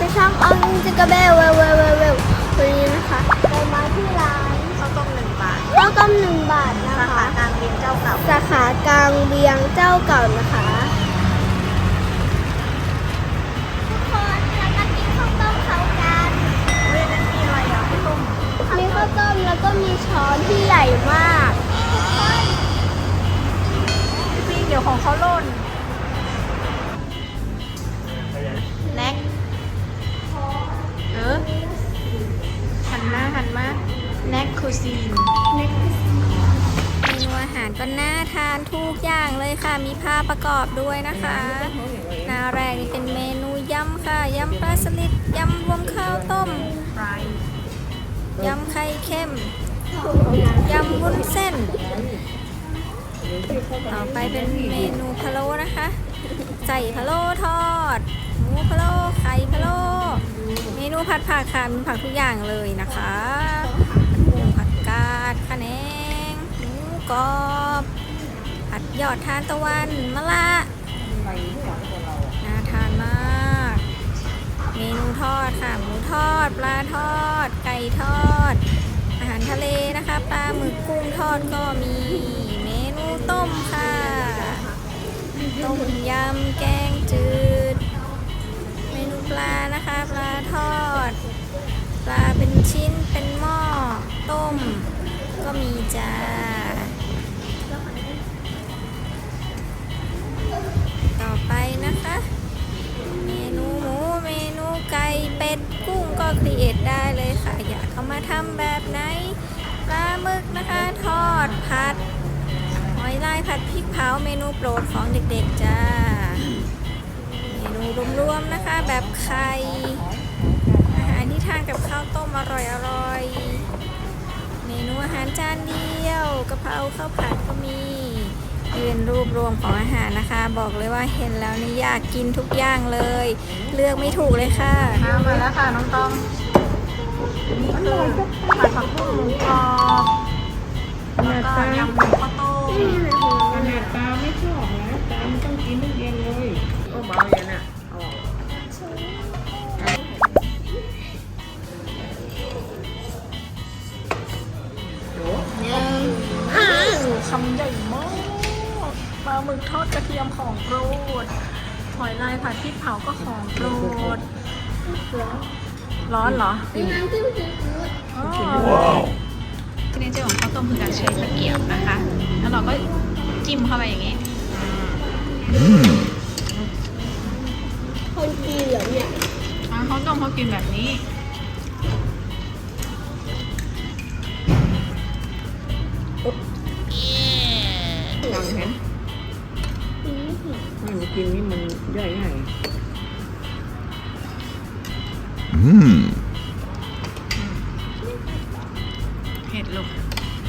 จะช่องอองจิกาเบลเวลเวลเวลเวลวันนี้นะคะเรามาที่ร้านข้าวต้มหนึ่งบาทข้าวต้มหนึ่งบาทนะสาคะขากลางเบียงเจ้าเก่าสาขากลางเบียงเจ้าเก่านะคะ ประกอบด้วยนะคะ หน้าแรกนี่เป็นเมนูยำค่ะยำปลาสลิดยำรวมข้าวต้มยำไข่เค็มยำวุ้นเส้น ต่อไปเป็นเมนูพะโล้นะคะใส่พะโล้ทอดหมูพะโล้ไข่พะโล้เมนูผัดผักค่ะมีผักทุกอย่างเลยนะคะผัดกุ้งผัดกาดคะแนงหมูกรอบ ยอดทานตะวันมะละน่าทานมาก เมนูทอดค่ะ หมูทอด ปลาทอด ไก่ทอด อาหารทะเลนะคะ ปลาหมึกกุ้งทอดก็มี เมนูต้มค่ะ ต้มยำแกงจืด เมนูปลานะคะ ปลาทอด ปลาเป็นชิ้นเป็นหม้อต้ม ก็มีจ้า ครีเอทได้เลยค่ะ อยากเอามาทำแบบไหนปลาหมึกนะคะทอดผัดหอยลายผัดพริกเผาเมนูโปรดของเด็กๆจ้า เมนูรวมๆนะคะแบบไข่อาหารที่ทานกับข้าวต้มอร่อยๆ เมนูอาหารจานเดียวกะเพราข้าวผัดก็มี ยืนรูปรวมของอาหารนะคะ บอกเลยว่าเห็นแล้วนี่อยากกินทุกอย่างเลย เลือกไม่ถูกเลยค่ะน้ำมาแล้วค่ะน้องตองนี่คือผัดผักบุ้งหมูกรอบแล้วก็ยำหมูข้าวต้มขนาดตาไม่ชอบนะตามันต้องกินทุกเย็นเลยโอ้เบาอย่างน่ะเอาออกคำใหญ่มาก ปลาหมึกทอดกระเทียมของโปรดหอยลายผัดพริกเผาก็ของโปรด ร้อนเหรอน้ำจิ้มซีฟู้ดที่นี่เจ้าของข้าวต้มคือการใช้ตะเกียบนะคะ แล้วเราก็จิ้มเข้าไปอย่างนี้ คนจีนเหรอเนี่ยอ่าข้าวต้มเขากินแบบนี้ ย่อยง่าย Mmm. เผ็ดลูก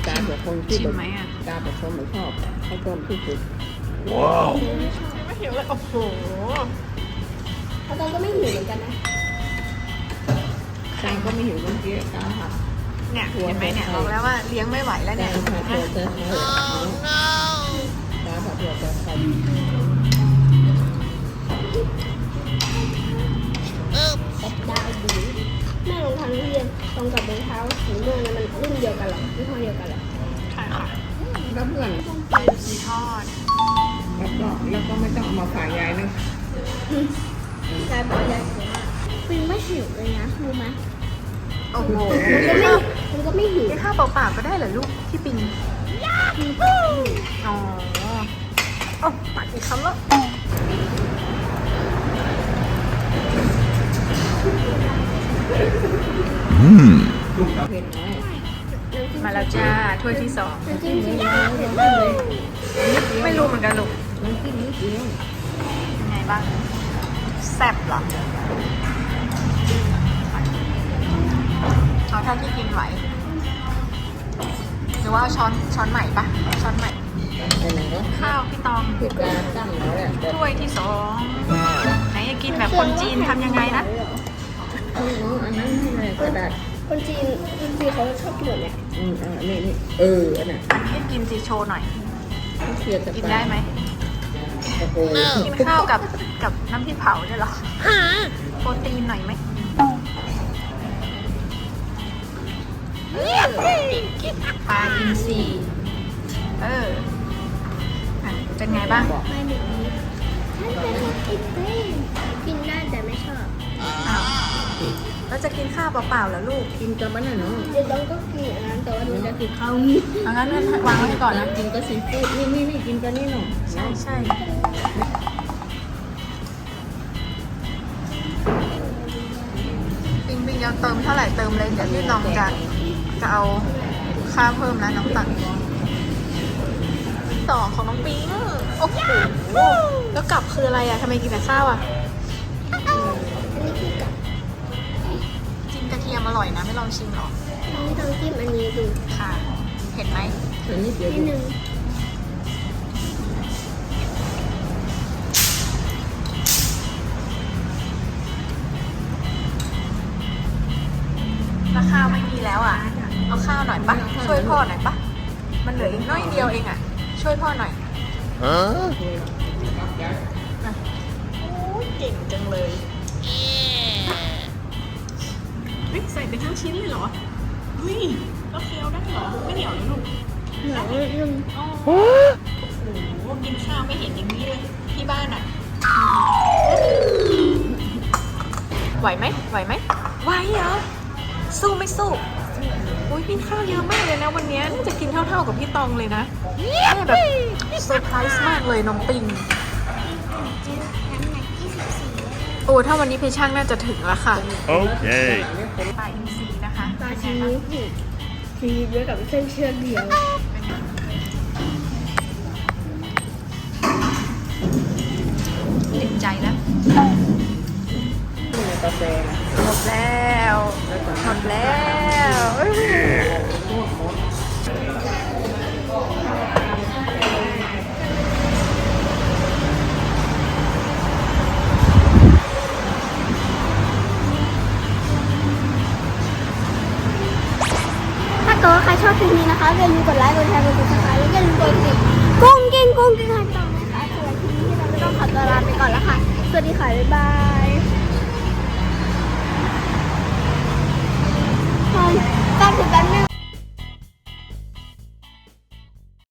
ตาแบบคนที่ชิมไหมอะตาแบบคนไม่ชอบเขาต้มที่สุด Wow. ไม่หิวเลยโอ้โหเขาตอนก็ไม่หิวเหมือนกันนะตาก็ไม่หิวเมื่อกี้ตาผัดเนี่ยเห็นไหมเนี่ยบอกแล้วว่าเลี้ยงไม่ไหวแล้วเนี่ยผัดหัวใจไข่ตาผัดหัวใจ ไข่ได้ดีแม่รองเท้านักเรียนตรงกับรองเท้าสีม่วงเนี่ยมันรุ่นเดียวกันเหรอยี่ห้อเดียวกันเหรอใช่ค่ะแล้วเพื่อนมีทอดแล้วก็แล้วก็ไม่ต้องเอามาฝากยายนะยายบอกยายปิงไม่หิวเลยนะรู้ไหมโอ้โหมันก็ไม่หิวกินข้าวเปล่าๆก็ได้เหรอลูกพี่ปิงอ๋อโอ้ปากอีกคำแล้ว มาแล้วจ้าถ้วยที่สองจริงๆไม่รู้เหมือนกันลูกน้ำจิ้มนิดเดียวยังไงบ้างแซ่บเหรอเอาเท่าที่กินไหวหรือว่าเอาช้อนช้อนใหม่ปะช้อนใหม่ไอ้ไหนก็ข้าวพี่ตองเผ็ดตาตั้งแล้วแหละแต่ถ้วยที่สองไหนจะกินแบบคนจีนทำยังไงนะน้องอันนั้น ให้เลยกระดาษคนจีนคนจีนเขาชอบกินแบบเนี้ยอืมอ่านี่นี่เอออันน่ะอันนี้ให้กินสิโชว์หน่อยเกลียดจะกินได้ไหม โอ้โห กินข้าวกับกับน้ำพริกเผาเนี่ยเหรอ โปรตีนหน่อยไหม แล้วจะกินข้าวเปล่าๆเหรอลูกกินกับมันน่ะเนาะเดี๋ยวต้องก็กินอันนั้นแต่ว่าหนูจะกินข้าวเอางั้นวางไว้ก่อนนะกินก็ซีฟู้ดนี่นี่นี่กินกับนี่หน่อยใช่ใช่ปิงปิงจะเติมเท่าไหร่เติมเลยเดี๋ยวพี่น้องจะจะเอาค่าเพิ่มนะน้องตังต่อของน้องปิงโอ้โหแล้วกลับคืออะไรอะทำไมกินแต่ข้าวอะอันนี้คือกับจิ้ม กระเทียมอร่อยนะ ไม่ลองชิมหรออันนี้ต้องจิ้มอันนี้ดูค่ะเห็นไหมอันนี้เดี๋ยวนิดนึงแล้วข้าวไม่มีแล้วอะ เอาข้าวหน่อยปะช่วยพ่อหน่อยปะมันเหลืออีกน้อยเดียวเองอะ ช่วยพ่อหน่อย Huh? โอ้ยเก่งจังเลย ใส่ไปทั้งชิ้นเลยเหรอเฮ้ยก็เคี้ยวได้เหรอไม่เหนียวเลยลูกเหนียวนิดนึงอ๋อโอ้โหกินข้าวไม่เห็นอย่างนี้เลยที่บ้านอะไหวไหมไหวไหมไหวเหรอสู้ไม่สู้โอ้ยกินข้าวเยอะมากเลยนะวันนี้น่าจะกินเท่า ๆกับพี่ตองเลยนะแม่แบบเซอร์ไพรส์มากเลยน้องปิงน้ำหนัก24 โอ้ถ้าวันนี้เพช่างน่าจะถึงแล้วค่ะ Okay. ปลาอินทรีนะคะปลาชิ้นนี้ผูกชีสเยอะกับเส้นเชือกเดียวติดใจแล้วในกาแฟนะหมดแล้วหมดแล้ว ลิปนี้นะคะอย่าลืมกดไลค์กดแชร์กดติดตามแล้วอย่าลืมกดติดกุ้งกิ้งกุ้งกิ้งหันต่อนะคะสำหรับคลิปนี้เราก็ต้องขอตัวลาไปก่อนแล้วค่ะสวัสดีค่ะบ๊ายบาย